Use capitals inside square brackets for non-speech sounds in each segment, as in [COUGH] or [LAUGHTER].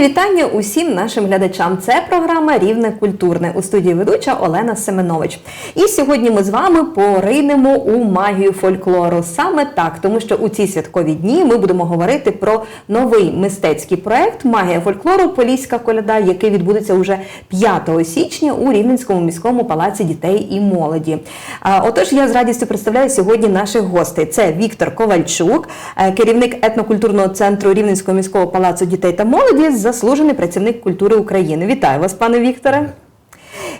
Вітання усім нашим глядачам. Це програма Рівне культурне у студії ведуча Олена Семенович. І сьогодні ми з вами поринемо у магію фольклору. Саме так, тому що у ці святкові дні ми будемо говорити про новий мистецький проект Магія фольклору Поліська коляда, який відбудеться уже 5 січня у Рівненському міському палаці дітей і молоді. Отож, я з радістю представляю сьогодні наших гостей. Це Віктор Ковальчук, е, керівник етнокультурного центру Рівненського міського палацу дітей та молоді, заслужений працівник культури України. Вітаю вас, пане Вікторе.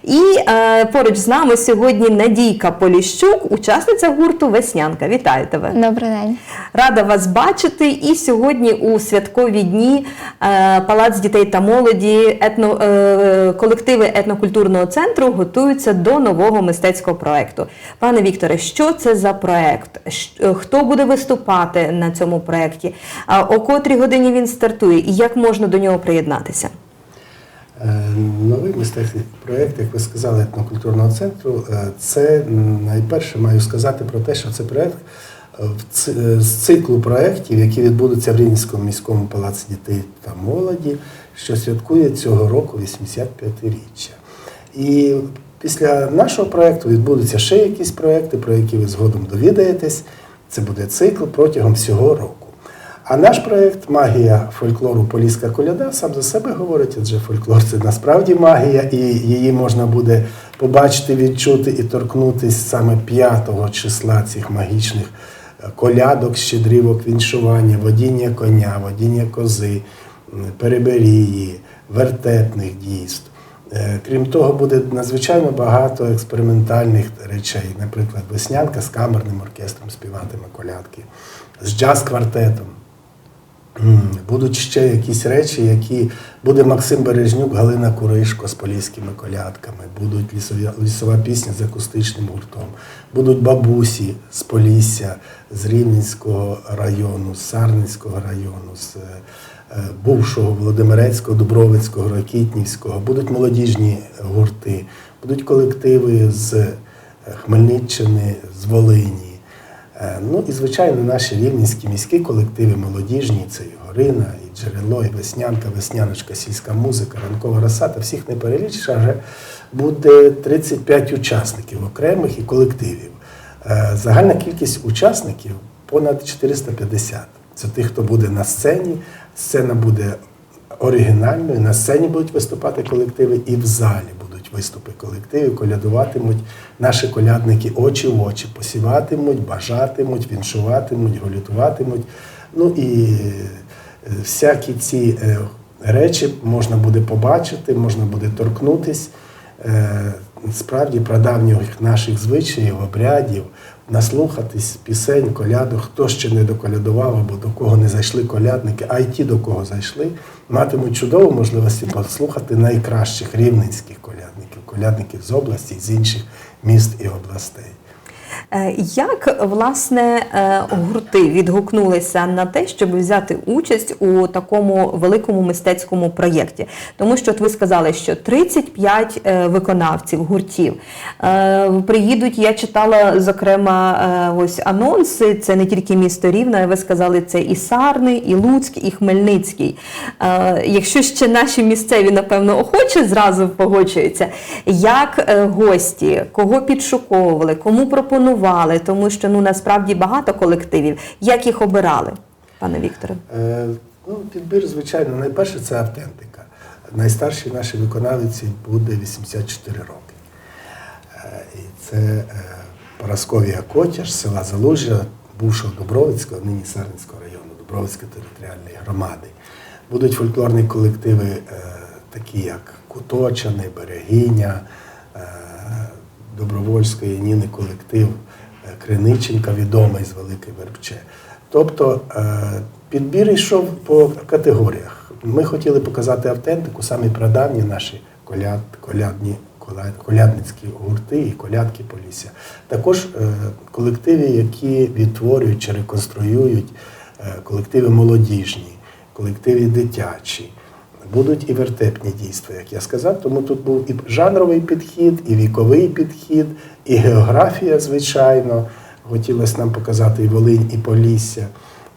І е, поруч з нами сьогодні Надійка Поліщук, учасниця гурту Веснянка. Вітаю тебе. Добрий день. Рада вас бачити. І сьогодні у святкові дні е, Палац дітей та молоді, етно, е, колективи етнокультурного центру готуються до нового мистецького проекту. Пане Вікторе, що це за проект? Хто буде виступати на цьому проекті? А О котрій годині він стартує і як можна до нього приєднатися? Е, Новий мистецький проєкт, як ви сказали, етнокультурного центру, е, це найперше маю сказати про те, що це проєкт е, з циклу проєктів, які відбудуться в Рівненському міському палаці дітей та молоді, що святкує цього року 85-річчя. І після нашого проєкту відбудуться ще якісь проєкти, про які ви згодом довідаєтесь. Це буде цикл протягом всього року. А наш проєкт Магія фольклору Поліська коляда сам за себе говорить, адже фольклор це насправді магія, і її можна буде побачити, відчути і торкнутись саме 5 числа цих магічних е, колядок, щедрівок, віншування, водіння коня, водіння кози, переберії, вертепних дійств. Е, Крім того, буде надзвичайно багато експериментальних речей, наприклад, веснянка з камерним оркестром співатиме колядки, з джаз-квартетом. Будуть ще якісь речі, які буде Максим Бережнюк, Галина Куришко з поліськими колядками, будуть лісові, лісова пісня з акустичним гуртом, будуть бабусі з Полісся, з Рівненського району, з Сарненського району, з е, бувшого Володимирецького, Дубровицького, Рокітнівського, будуть молодіжні гурти, будуть колективи з е, Хмельниччини, з Волині. Е, Ну і, звичайно, наші рівненські міські колективи молодіжні, це і Горина, і Джерело, і Веснянка, Весняночка, сільська музика, ранкова роса, та всіх не перелічиш, адже буде 35 учасників окремих і колективів. Е, Загальна кількість учасників понад 450. Це тих, хто буде на сцені. Сцена буде оригінальною, на сцені будуть виступати колективи і в залі виступи колективів, колядуватимуть наші колядники очі в очі, посіватимуть, бажатимуть, віншуватимуть, голютуватимуть. Ну і е, всякі ці е, речі можна буде побачити, можна буде торкнутись е, справді прадавніх наших звичаїв, обрядів, наслухатись пісень, колядок, хто ще не доколядував або до кого не зайшли колядники, а й ті, до кого зайшли, матимуть чудову можливості послухати найкращих рівненських колядників, колядників з області, з інших міст і областей. Е, Як власне е, гурти відгукнулися на те, щоб взяти участь у такому великому мистецькому проєкті? Тому що от ви сказали, що 35 е, виконавців гуртів приїдуть. Я читала зокрема ось анонси. Це не тільки місто Рівне, ви сказали, це і Сарни, і Луцьк, і Хмельницький. Якщо ще наші місцеві, напевно, охоче зразу погоджуються, як гості, кого підшуковували, кому пропонували, тому що ну насправді багато колективів. Як їх обирали, пане Вікторе? Е, Ну, підбір, звичайно, найперше це автентика. Найстаршій нашій виконавиці буде 84 роки. Е, І це е, Парасковія Котяш, села Залужжя, бувшого Дубровицького, нині Сарненського району, Дубровицької територіальної громади. Будуть фольклорні колективи, е, такі як Куточани, Берегиня, Добровольської Ніни колектив е, Криниченка, відомий з Великої Вербче. Тобто е, підбір йшов по категоріях. Ми хотіли показати автентику, самі прадавні наші коляд, колядні, коля- колядницькі гурти і колядки Полісся. Також е, колективи, які відтворюють чи реконструюють, колективи молодіжні, колективи дитячі. Будуть і вертепні дійства, як я сказав. Тому тут був і жанровий підхід, і віковий підхід, і географія, звичайно. Хотілося нам показати і Волинь, і Полісся.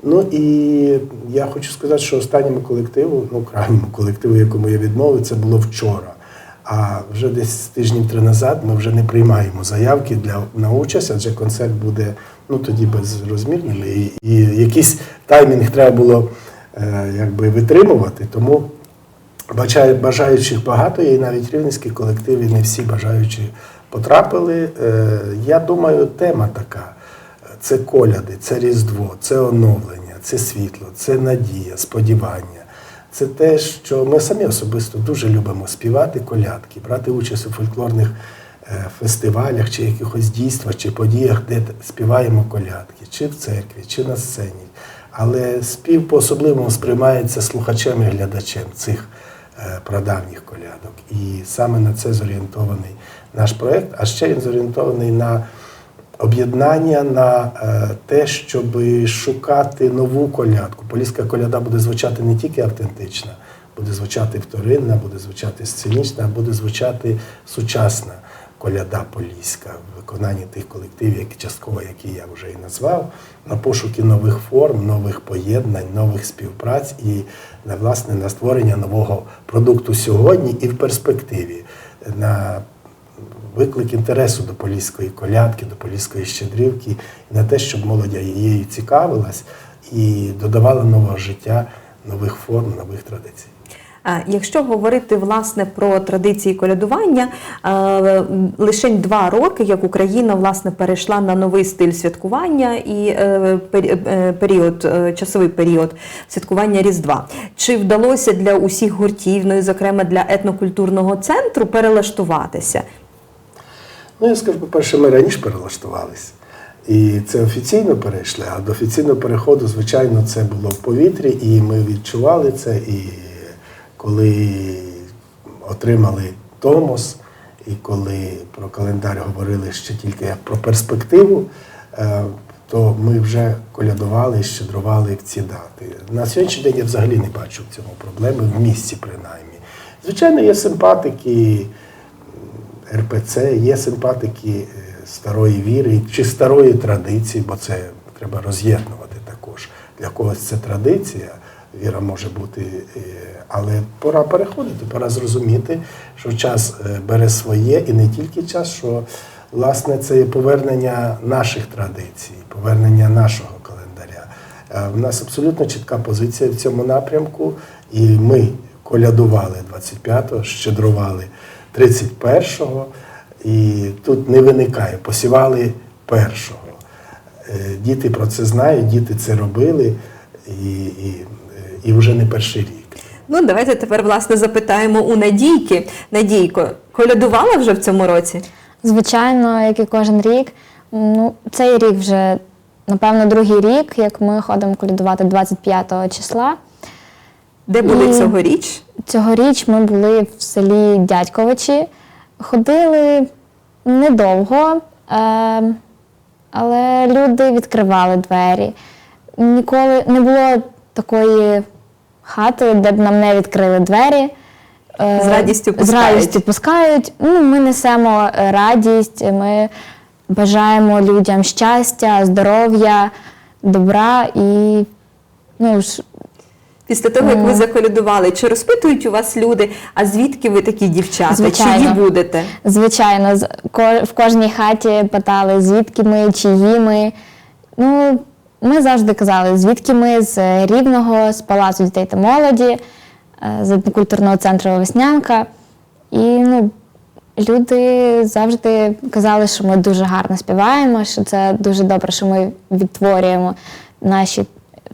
Ну і я хочу сказати, що останньому колективу, ну крайньому колективу, якому я відмовив, це було вчора. А вже десь тижнів три назад ми вже не приймаємо заявки для на участь, адже концерт буде ну тоді безрозмірним, і, і якийсь таймінг треба було е, якби витримувати. Тому бажаючих багато, і навіть рівненські колективи, не всі бажаючі потрапили. Е, я думаю, тема така. Це коляди, це Різдво, це оновлення, це світло, це надія, сподівання. Це те, що ми самі особисто дуже любимо співати колядки, брати участь у фольклорних е, фестивалях чи якихось дійствах, чи подіях, де співаємо колядки, чи в церкві, чи на сцені. Але спів по-особливому сприймається слухачем і глядачем цих прадавніх колядок. І саме на це зорієнтований наш проєкт, а ще він зорієнтований на об'єднання на е, те, щоб шукати нову колядку. Поліська коляда буде звучати не тільки автентична, буде звучати вторинна, буде звучати сценічна, буде звучати сучасна коляда поліська в виконанні тих колективів, які частково, які я вже і назвав, на пошуки нових форм, нових поєднань, нових співпраць і на власне на створення нового продукту сьогодні і в перспективі. На виклик інтересу до поліської колядки, до поліської щедрівки, на те, щоб молодь її цікавилась і додавала нового життя, нових форм, нових традицій. Якщо говорити власне про традиції колядування, лише два роки, як Україна власне перейшла на новий стиль святкування і е, е, період, е, часовий період святкування Різдва. Чи вдалося для усіх гуртів, ну і зокрема для етнокультурного центру, перелаштуватися? Ну, я скажу, по-перше, ми раніше перелаштувалися. І це офіційно перейшли, а до офіційного переходу, звичайно, це було в повітрі, і ми відчували це. І коли отримали Томос, і коли про календар говорили ще тільки як про перспективу, е, то ми вже колядували і щедрували в ці дати. На сьогоднішній день я взагалі не бачу в цьому проблеми, в місті принаймні. Звичайно, є симпатики. РПЦ, є симпатики е, старої віри чи старої традиції, бо це треба роз'єднувати також. Для когось це традиція, віра може бути, е, але пора переходити, пора зрозуміти, що час е, бере своє і не тільки час, що власне це є повернення наших традицій, повернення нашого календаря. Е, В нас абсолютно чітка позиція в цьому напрямку, і ми колядували 25-го, щедрували 31-го, і тут не виникає, посівали першого. Е, Діти про це знають, діти це робили, і, і, і вже не перший рік. Ну, давайте тепер власне запитаємо у Надійки. Надійко, колядувала вже в цьому році? Звичайно, як і кожен рік. Ну, цей рік вже, напевно, другий рік, як ми ходимо колядувати 25 числа. Де були І- цьогоріч? Цьогоріч ми були в селі Дядьковичі, ходили недовго, е, але люди відкривали двері. Ніколи не було такої хати, де б нам не відкрили двері. Е, З радістю З пускають. радістю пускають. Ну, ми несемо е, радість, ми бажаємо людям щастя, здоров'я, добра і ну, ж, Після того, як ви заколядували, чи розпитують у вас люди, а звідки ви такі дівчата? Звичайно. Чиї будете? Звичайно, з- в кожній хаті питали, звідки ми, чиї ми. Ну, ми завжди казали, звідки ми з Рівного, з Палацу дітей та молоді, е, з культурного центру Веснянка. І ну, люди завжди казали, що ми дуже гарно співаємо, що це дуже добре, що ми відтворюємо наші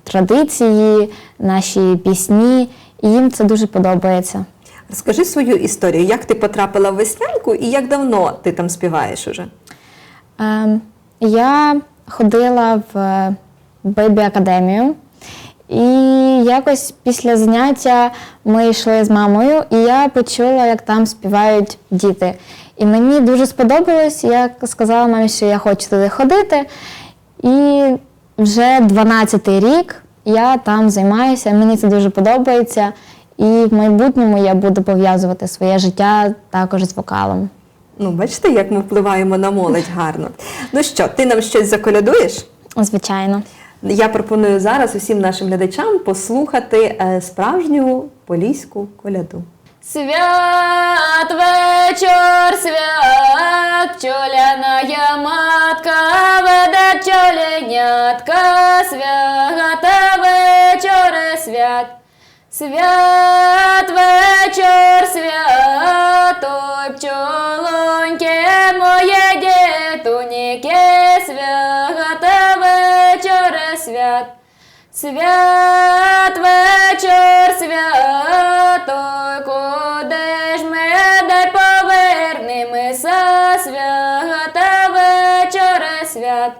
традиції, наші пісні, і їм це дуже подобається. Розкажи свою історію, як ти потрапила в веснянку і як давно ти там співаєш уже? Ем, Я ходила в Бейбі Академію, і якось після заняття ми йшли з мамою, і я почула, як там співають діти. І мені дуже сподобалось, я сказала мамі, що я хочу туди ходити. І вже 12-й рік я там займаюся, мені це дуже подобається. І в майбутньому я буду пов'язувати своє життя також з вокалом. Ну, бачите, як ми впливаємо на молодь гарно. Ну що, ти нам щось заколядуєш? Звичайно. Я пропоную зараз усім нашим глядачам послухати е, справжню поліську коляду. Свят вечір, свят, чоляна матка веде чоленятка, свята вечір, свят. Свят вечір, свят, ой, пчолоньке моє дітуніке, вечір, свят. Свят вечір, свят, ой, куди ж ми дай повернемося, свята вечір, свят.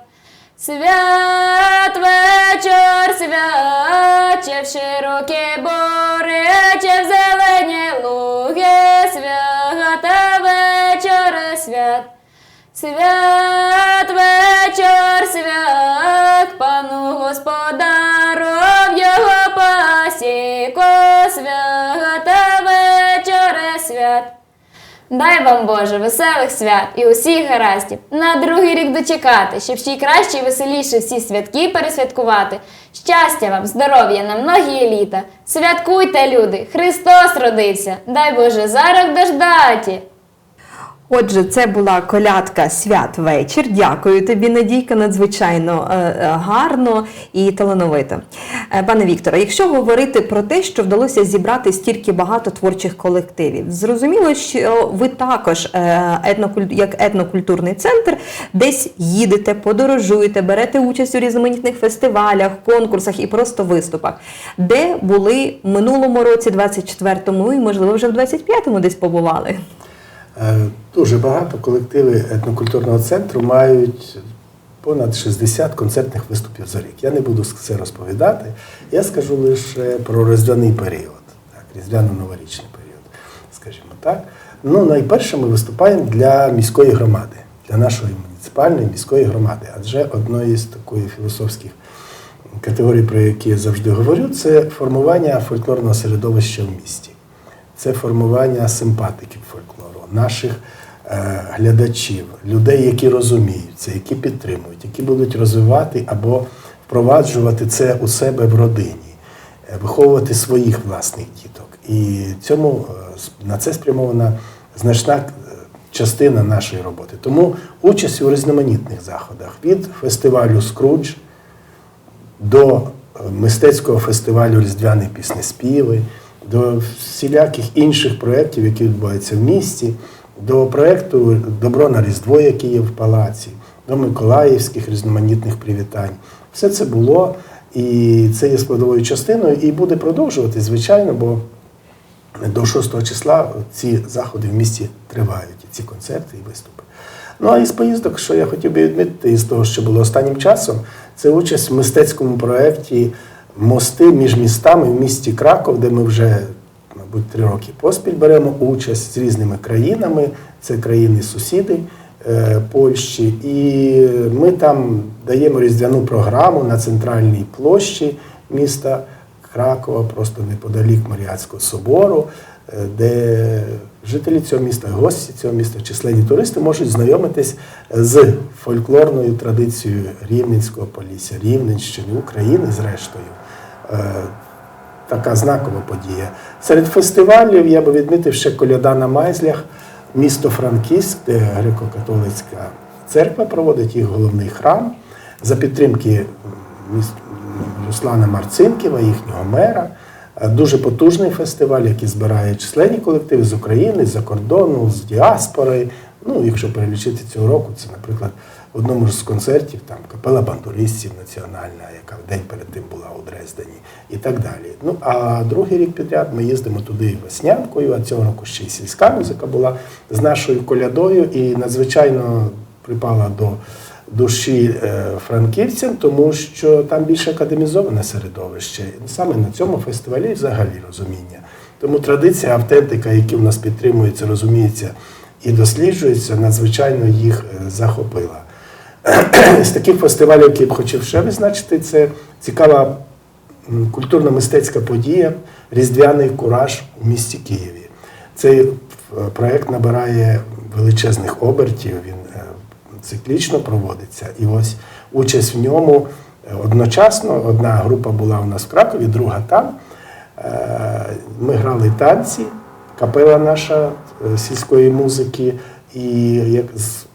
Свят вечір, свят, чи в широкі бори, чи в зелені луги, свята вечір, свят. Свят Дай вам Боже веселих свят і усіх гараздів. На другий рік дочекати, щоб ще й краще і веселіше всі святки пересвяткувати. Щастя вам, здоров'я на многії літа. Святкуйте, люди! Христос родився! Дай Боже зарок дождаті! Отже, це була колядка свят вечір. Дякую тобі, Надійка, надзвичайно е, е, гарно і талановито. Е, Пане Вікторе, якщо говорити про те, що вдалося зібрати стільки багато творчих колективів, зрозуміло, що ви також як етнокультурний центр десь їдете, подорожуєте, берете участь у різноманітних фестивалях, конкурсах і просто виступах, де були в минулому році, 24-му, і можливо вже в 25-му десь побували. Е, Дуже багато колективи етнокультурного центру мають понад 60 концертних виступів за рік. Я не буду це розповідати. Я скажу лише про різдвяний період, так, різдвяно-новорічний період, скажімо так. Ну, найперше ми виступаємо для міської громади, для нашої муніципальної міської громади. Адже одної з такої філософських категорій, про які я завжди говорю, це формування фольклорного середовища в місті це формування симпатиків фольклору, наших е, глядачів, людей, які розуміються, які підтримують, які будуть розвивати або впроваджувати це у себе в родині, е, виховувати своїх власних діток. І цьому е, на це спрямована значна частина нашої роботи. Тому участь у різноманітних заходах від фестивалю Скрудж до мистецького фестивалю Різдвяні піснеспіви, до всіляких інших проєктів, які відбуваються в місті, до проєкту Добро на Різдво, який є в палаці, до миколаївських різноманітних привітань. Все це було, і це є складовою частиною, і буде продовжувати, звичайно, бо до 6 числа ці заходи в місті тривають, ці концерти і виступи. Ну а із поїздок, що я хотів би відмітити із того, що було останнім часом, це участь в мистецькому проєкті Мости між містами в місті Краков, де ми вже, мабуть, три роки поспіль беремо участь з різними країнами. Це країни-сусіди е, Польщі. І ми там даємо різдвяну програму на центральній площі міста Кракова, просто неподалік Маріатського собору, де жителі цього міста, гості цього міста, численні туристи можуть знайомитись з фольклорною традицією Рівненського полісся, Рівненщини, України, зрештою. Е, Така знакова подія. Серед фестивалів я би відмітив ще коляда на Майзлях, місто Франківськ, де греко-католицька церква проводить їх головний храм за підтримки Руслана Марцинківа, їхнього мера. Е, Дуже потужний фестиваль, який збирає численні колективи з України, з-за кордону, з діаспори. Ну, якщо перелічити цього року, це, наприклад, в одному з концертів там капела бандуристів національна, яка в день перед тим була у Дрездені, і так далі. Ну а другий рік підряд ми їздимо туди веснянкою, а цього року ще й сільська музика була з нашою колядою і надзвичайно припала до душі е, франківцям, тому що там більш академізоване середовище. Саме на цьому фестивалі взагалі розуміння. Тому традиція, автентика, які в нас підтримуються, розуміється і досліджується, надзвичайно їх е, захопила. З таких фестивалів, які б хотів ще визначити, це цікава культурно-мистецька подія Різдвяний кураж у місті Києві. Цей е, проект набирає величезних обертів, він циклічно проводиться. І ось участь в ньому одночасно. Одна група була у нас в Кракові, друга там. Е, Ми грали танці, капела наша е, сільської музики, і як з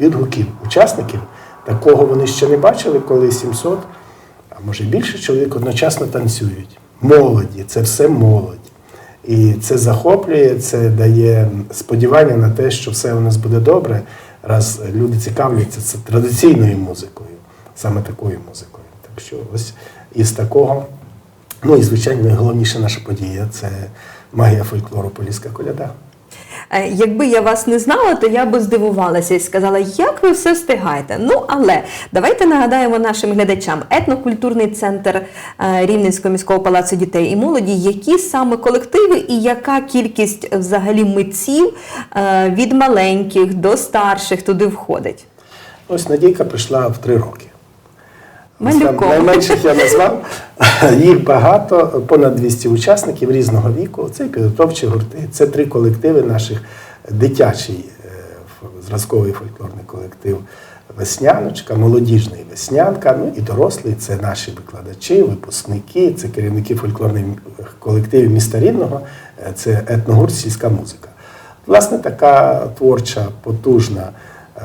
відгуків учасників, такого вони ще не бачили, коли 700, а може більше чоловік одночасно танцюють. Молоді, це все молодь. І це захоплює, це дає сподівання на те, що все у нас буде добре, раз люди цікавляться це традиційною музикою, саме такою музикою. Так що ось із такого. Ну і звичайно, найголовніша наша подія це магія фольклору Поліська коляда. Е, Якби я вас не знала, то я би здивувалася і сказала, як ви все встигаєте. Ну але давайте нагадаємо нашим глядачам етнокультурний центр е, Рівненського міського палацу дітей і молоді, які саме колективи і яка кількість взагалі митців е, від маленьких до старших туди входить. Ось Надійка прийшла в три роки. Малюком. Найменших я назвав. [LAUGHS] Їх багато, понад 200 учасників різного віку. Це підготовчі гурти, це три колективи наших. Дитячий е, зразковий фольклорний колектив Весняночка, молодіжний Веснянка, ну і дорослий це наші викладачі, випускники, це керівники фольклорних колективів міста Рівного, е, це етногурт сільська музика. Власне, така творча, потужна е,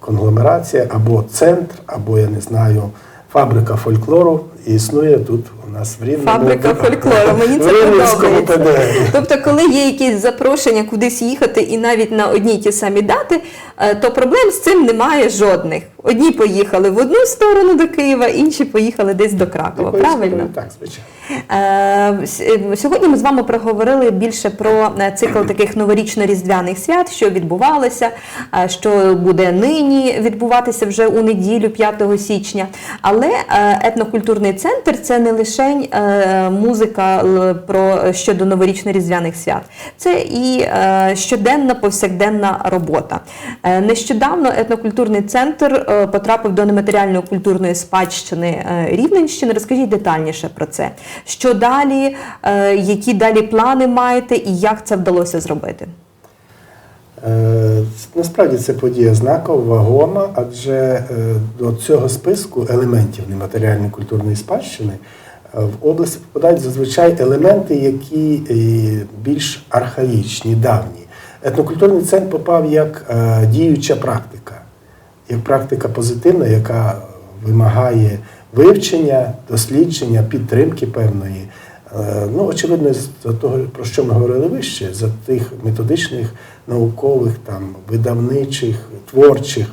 конгломерація або центр, або я не знаю, фабрика фольклору існує тут у нас в Рівному. Фабрика фольклору. Мені це подобається. Тобто, коли є якісь запрошення кудись їхати і навіть на одні й ті самі дати, то проблем з цим немає жодних. Одні поїхали в одну сторону до Києва, інші поїхали десь до Кракова. Правильно? Так, звичайно. Е, е, Сьогодні ми з вами проговорили більше про е, цикл таких новорічно-різдвяних свят, що відбувалося, е, що буде нині відбуватися вже у неділю, 5 січня. Але е, етнокультурний центр це не лише е, музика про щодо новорічно-різдвяних свят, це і е, щоденна повсякденна робота. Е, Нещодавно етнокультурний центр е, потрапив до нематеріальної культурної спадщини е, Рівненщини. Розкажіть детальніше про це. Що далі, які далі плани маєте і як це вдалося зробити? Насправді це подія знакова, вагома, адже до цього списку елементів нематеріальної культурної спадщини в області попадають зазвичай елементи, які більш архаїчні, давні. Етнокультурний центр попав як е, діюча практика, як практика позитивна, яка вимагає вивчення, дослідження, підтримки певної. Е, Ну, очевидно, з того, про що ми говорили вище, за тих методичних, наукових, там, видавничих, творчих,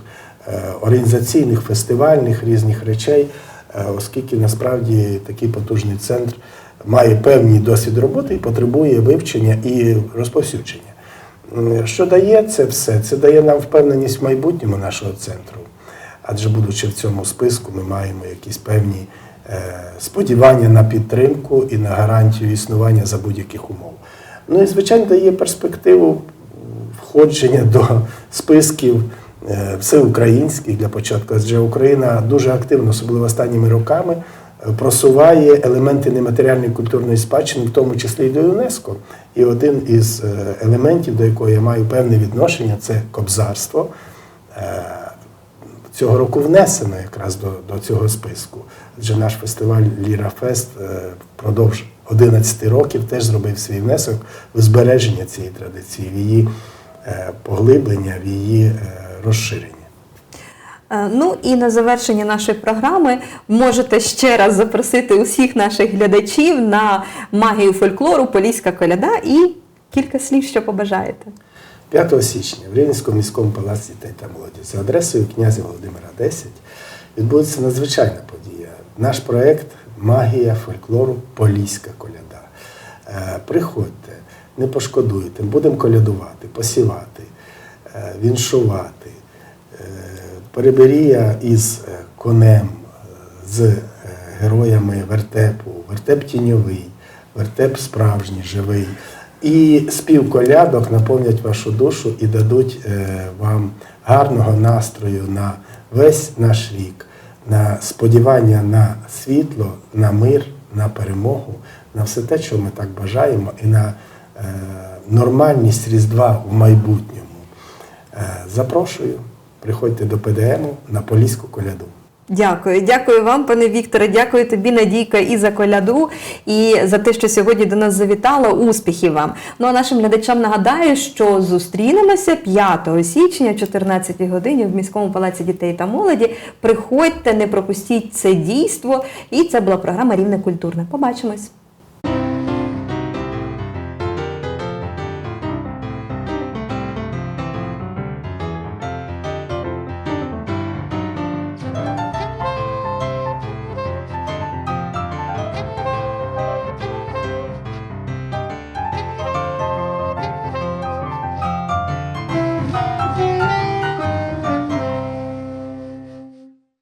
е, організаційних, фестивальних різних речей, е, оскільки насправді такий потужний центр має певний досвід роботи і потребує вивчення і розповсюдження. Що дає це все? Це дає нам впевненість в майбутньому нашого центру. Адже будучи в цьому списку, ми маємо якісь певні е, сподівання на підтримку і на гарантію існування за будь-яких умов. Ну і, звичайно, дає перспективу входження до списків е, всеукраїнських для початку. Адже Україна дуже активно, особливо останніми роками, просуває елементи нематеріальної культурної спадщини, в тому числі і до ЮНЕСКО. І один із е, елементів, до якого я маю певне відношення, це кобзарство. Е, Цього року внесено якраз до, до цього списку. Адже наш фестиваль Ліра Фест е, впродовж 11 років теж зробив свій внесок в збереження цієї традиції, в її поглиблення, в її розширення. Е, Ну і на завершення нашої програми можете ще раз запросити усіх наших глядачів на магію фольклору Поліська коляда і кілька слів, що побажаєте. 5 січня в Рівненському міському палаці дітей та молоді за адресою князя Володимира 10 відбудеться надзвичайна подія. Наш проєкт Магія фольклору Поліська коляда. Е, Приходьте, не пошкодуйте, будемо колядувати, посівати, е, віншувати. Переберія із е, конем, е, з е, героями вертепу, вертеп тіньовий, вертеп справжній, живий. І спів колядок наповнять вашу душу і дадуть вам гарного настрою на весь наш рік, на сподівання на світло, на мир, на перемогу, на все те, що ми так бажаємо, і на нормальність Різдва в майбутньому. Запрошую, приходьте до ПДМу на Поліську коляду. Дякую, дякую вам, пане Вікторе. Дякую тобі, Надійка, і за коляду, і за те, що сьогодні до нас завітала. Успіхів вам. Ну а нашим глядачам нагадаю, що зустрінемося 5 січня о 14 годині в міському палаці дітей та молоді. Приходьте, не пропустіть це дійство. І це була програма Рівне культурне. Побачимось.